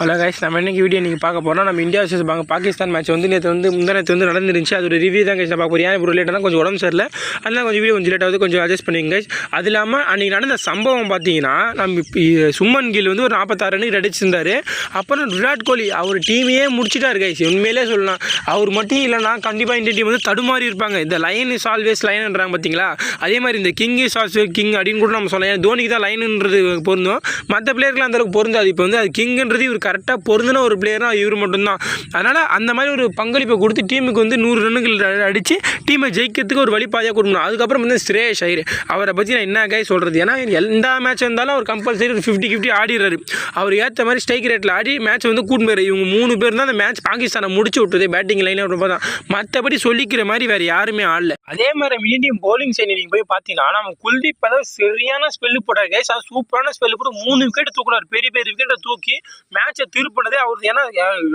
Hello guys நம்ம இன்னைக்கு video நீங்கள் பார்க்க போகிறோம் நம்ம இந்தியா வர்சஸ் பாங்க பாகிஸ்தான் மேட்ச் வந்து நேற்று வந்து முந்தானத்து வந்து நடந்துருந்துச்சு. அதோட ரிவ்யூ தான் கைஸ் நான் பார்க்க போகிறேன் ஏன் இப்போ லேட்டாக கொஞ்சம் உடம்பு சரியில்லை. அதனால கொஞ்சம் வீடியோ கொஞ்சம் லேட்டாக கொஞ்சம் அட்ஜஸ்ட் பண்ணிங்க கைஸ் அது இல்லாமல் அன்றைக்கி நடந்த சம்பவம் பார்த்தீங்கன்னா நம்ம சும்மன் கில் வந்து ஒரு நாற்பத்தாறு ரன்னுக்கு அடிச்சிருந்தார். அப்புறம் விராட் கோலி அவர் டீமையே முடிச்சுட்டார் கைஸ் உண்மையிலே சொல்லலாம். அவர் மட்டும் இல்லைனா கண்டிப்பாக இந்தியன் டீம் வந்து தடுமாறி இருப்பாங்க. இந்த லைன் இஸ் ஆல்வேஸ் லைன்ன்றாங்க பார்த்தீங்களா? அதே மாதிரி இந்த கிங் இஸ் ஆல்ஸ் கிங் அப்படின்னு கூட நம்ம சொல்லலாம். தோனிக்கு தான் லைனுன்றது பொருந்தும். மற்ற பிளேயர்லாம் அந்தளவுக்கு பொருந்தாது. இப்போ வந்து அது கிங்ன்றது இவர் கரெக்டாக பொருந்தின ஒரு பிளேயர்னா இவர் மட்டும்தான். அதனால் அந்த மாதிரி ஒரு பங்களிப்பை கொடுத்து டீமுக்கு வந்து நூறு ரன்னுகள் அடித்து டீமை ஜெயிக்கிறதுக்கு ஒரு வழிபாதையாக கொடுக்கணும். அதுக்கப்புறம் வந்து ஸ்ரேஷ் ஐயர். அவரை பற்றி நான் என்ன கை சொல்கிறது ஏன்னா எந்த மேட்ச் இருந்தாலும் அவர் கம்பல்சரி ஒரு ஃபிஃப்டி ஃபிஃப்டி ஆடிடுறாரு. அவர் ஏற்ற மாதிரி ஸ்ட்ரைக் ரேட்டில் ஆடி மேட்ச் வந்து கூட்டு போயிரு இவங்க மூணு பேர் தான் அந்த மேட்ச் பாகிஸ்தானை முடிச்சு விட்டுது. பேட்டிங் லைனில் ரொம்ப தான். மற்றபடி சொல்லிக்கிற மாதிரி வேறு யாருமே ஆடல. அதே மாதிரி மீடியம் போலிங் சைடு நீங்கள் போய் பார்த்தீங்கன்னா நம்ம குல்தீப் அதாவது சரியான ஸ்பெல்லு போட்டார். கைஸ் அது சூப்பரான ஸ்பெல்லு போட்டு மூணு விக்கெட் தூக்குனார் பெரிய பெரிய விக்கெட்டை தூக்கி மேட்ச் திருப்பினதே அவர் ஏன்னா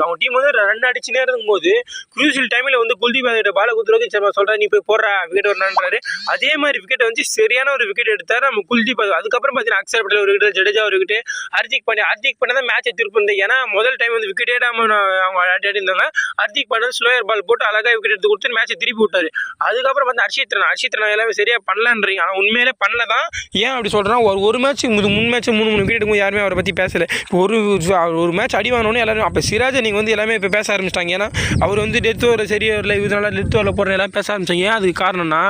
அவங்க டீம் வந்து ரன் அடிச்சுனே இருக்கும்போது குரூசியல் டைமில் வந்து குல்தீப் யாதவ் பால குத்துறதுக்கு சொல்கிறேன் நீ போய் போடுறா விக்கெட் வரணுன்றாரு அதே மாதிரி விக்கெட்டை வந்து சரியான ஒரு விக்கெட் எடுத்தார். நம்ம குல்தீப் யாதவ். அதுக்கப்புறம் பார்த்தீங்கன்னா அக்ஷர் பட்டேல் ஒரு விக்கெட் ஜடேஜா ஒரு விக்கெட் ஹர்திக் பாண்டியா ஹர்திக் பாண்டியா தான் மேட்சை திருப்பினது ஏன்னா முதல் டைம் வந்து விக்கெட்டே அவங்க ஆடி ஆடி இருந்தாங்க ஹர்திக் பாண்டியா ஸ்லோயர் பால் போட்டு அழகாக விக்கெட் எடுத்து கொடுத்து மேட்சை திருப்பி விட்டாரு. அதுக்கப்புறம் வந்து ஹர்ஷித் ராணா ஹர்ஷித் ராணா எல்லாமே சரியாக பண்ணலன்றீங்க. ஆனால் உண்மையிலே பண்ணல தான் ஏன் அப்படி சொல்கிறேன் ஒரு ஒரு மேட்ச் மூணு மேட்ச் மூணு மூணு விக்கெட் எடுக்கும் யாருமே அவரை பற்றி பேசலை. இப்போ ஒரு ஒரு மேட்ச் அடி வாங்கினோடனே எல்லாரும் அப்போ சிராஜை நீங்கள் வந்து எல்லாமே இப்போ பேச ஆரம்பிச்சிட்டாங்க. ஏன்னா அவர் வந்து டெத் ஓவர் சரி வரல இதனால டெத் ஓவரில் போடுற எல்லாம் பேச ஆரம்பிச்சாங்க. ஏன் அதுக்கு காரணம்னா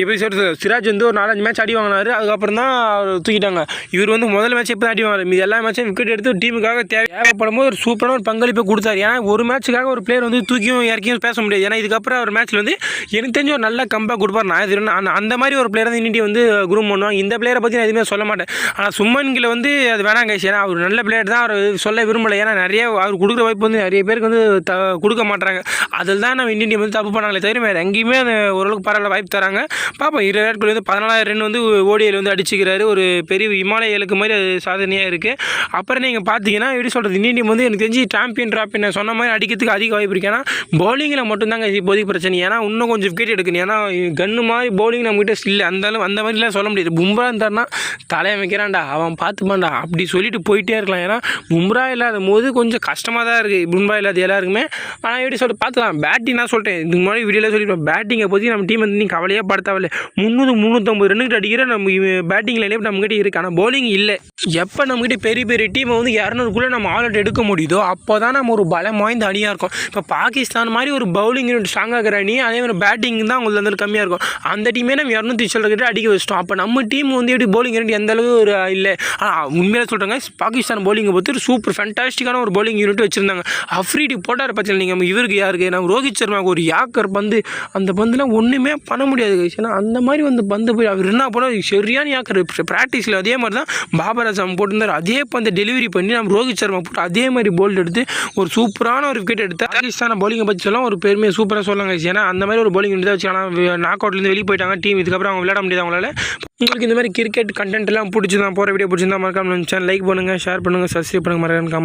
எப்படி சொல்கிறது சிராஜ் வந்து ஒரு நாலஞ்சு மேட்ச் அடி வாங்கினாரு. அதுக்கப்புறம் தான் அவர் தூக்கிட்டாங்க. இவர் வந்து முதல் மேட்ச் எப்போ அடி வாங்கினார். மீது எல்லா மேட்சும் விக்கெட் எடுத்து டீமுக்காக தேவை தேவைப்படும் போது ஒரு சூப்பரான ஒரு பங்களிப்பை கொடுத்தாரு. ஏன்னா ஒரு மேட்ச்சுக்காக ஒரு பிளேயர் வந்து தூக்கியும் இறக்கியும் பேச முடியாது. ஏன்னா இதுக்கப்புறம் ஒரு மேட்ச்சில் வந்து எனக்கு தெரிஞ்ச ஒரு நல்ல கம்பேக் கொடுப்பார். நான் இது அந்த அந்த மாதிரி ஒரு பிளேயர் வந்து இன்னிட்டி வந்து குரூம் பண்ணுவாங்க. இந்த பிளேயரை பற்றி நான் எதுவுமே சொல்ல மாட்டேன். ஆனால் சும்மன் கில் வந்து அது வேணாம் ஏன்னா அவர் நல்ல பிளேயர் தான். அவர் சொல்ல விரும்பலை ஏன்னா நிறைய அவர் கொடுக்குற வாய்ப்பு வந்து நிறைய பேருக்கு வந்து த கொடுக்க மாட்டாங்க அதில் தான் நம்ம இந்தியன் டீம் வந்து தப்பு பண்ணாங்களே தவிர வேறு எங்கேயுமே அந்த ஓரளவுக்கு பரவாயில்ல வாய்ப்பு தராங்க. பார்ப்போம் இருபது விராட் கோலி வந்து பதினாலாயிரம் ரன் வந்து ஓடியில் வந்து அடிச்சுக்கிறாரு. ஒரு பெரிய இமாலய இலக்கு மாதிரி அது சாதனையாக இருக்குது அப்புறம் நீங்கள் பார்த்தீங்கன்னா எப்படி சொல்கிறது இந்தியன் டீம் வந்து எனக்கு தெரிஞ்சு சாம்பியன் ட்ராப் நான் சொன்ன மாதிரி அடிக்கிறதுக்கு அதிக வாய்ப்பு இருக்கு. ஏன்னா பவுலிங்கில் மட்டும்தாங்க இப்போதைக்கு பிரச்சனை. ஏன்னா இன்னும் கொஞ்சம் விக்கெட் எடுக்கணும். ஏன்னா கன்று மாதிரி பவுலிங் நம்மகிட்ட இல்லை. அந்த அந்த மாதிரிலாம் சொல்ல முடியாது. பும்ரா இருந்தாருன்னா தலையை வைக்கிறான்டா அவன் பார்த்துப்பான்டா. அப்படி சொல்லிட்டு போயிட்டே இருக்கலாம். ஏன்னா பும்ரா இல்லாத போது கொஞ்சம் கஷ்டமாக தான் இருக்குது பும்ரா இல்லாத எல்லாருக்குமே. ஆனால் எப்படி சொல்லிட்டு பார்த்துக்கலாம் பேட்டிங் நான் சொல்லிட்டேன் இதுக்கு முன்னாடி வீடியோவில் சொல்லிட்டு பேட்டிங்கை பற்றி நம்ம டீம் வந்து நீ கவலையே படுத்தவில்லை. முந்நூறு முந்நூற்றம்பது ரன்னுக்கு அடிக்கிற நம்ம பேட்டிங் லைனே நம்மகிட்ட இருக்குது ஆனால் பவுலிங் இல்லை. எப்போ நம்மகிட்ட பெரிய பெரிய டீமை வந்து இரநூறுக்குள்ளே நம்ம ஆல் அவுட் எடுக்க முடியுதோ அப்போ தான் நம்ம ஒரு பலம் வாய்ந்த அணியாக இருக்கும். இப்போ பாகிஸ்தான் மாதிரி ஒரு பவுலிங் யூனிட் ஸ்ட்ராங்காக இருக்கிற அணி அதே மாதிரி பேட்டிங் தான் உங்களுக்கு வந்து கம்மியாக இருக்கும். அந்த டீமே நம்ம இரநூத்தி கிட்ட அடிக்க வச்சிட்டோம். அப்போ நம்ம டீம் வந்து எப்படி பவுலிங் யூனிட் எந்த அளவு ஒரு இல்லை. ஆனால் உண்மையாக சொல்கிறாங்க பாகிஸ்தான் bowling பொறுத்து ஒரு சூப்பர் ஃபேண்டாஸ்டிக்கான ஒரு bowling யூனிட் வச்சுருந்தாங்க. அஃப்ரிடி போட்டார் பட்சத்தில் நீங்கள் இவருக்கு யாருக்கு? நம்ம ரோஹித் சர்மாவுக்கு ஒரு யாக்கர் பந்து. அந்த பந்துலாம் ஒன்றுமே பண்ண முடியாது ஏன்னா அந்த மாதிரி வந்து பந்து போய் அவர் என்ன பண்ண சரியான யாக்கர். ப்ராக்டிஸில் அதே மாதிரி தான் பாபர் அசாம் போட்டிருந்தார். அதே பந்து டெலிவரி பண்ணி நம்ம ரோஹித் சர்மா போட்டு அதே மாதிரி போல்டு எடுத்து ஒரு சூப்பரான ஒரு விக்கெட் எடுத்து பாகிஸ்தான bowling பற்றி சொல்லலாம். ஒரு பெருமையை சூப்பராக சொல்லலாம் ஏன்னா அந்த மாதிரி ஒரு bowling எடுத்து வச்சு ஆனால் நாக் அவுட்லேருந்து வெளியே போயிட்டாங்க டீம் இதுக்கப்புறம் அவங்க விளையாட முடியாது அவங்களால. உங்களுக்கு இந்த மாதிரி கிரிக்கெட் கண்டென்ட்லாம் பிடிச்சிருந்தா போகிற வீடியோ பிடிச்சிருந்தா மறக்காம சேனல் லைக் பண்ணுங்கள் ஷேர் பண்ணுங்கள் சப்ஸ்கிரைப் பண்ணுங்கள் மறக்காம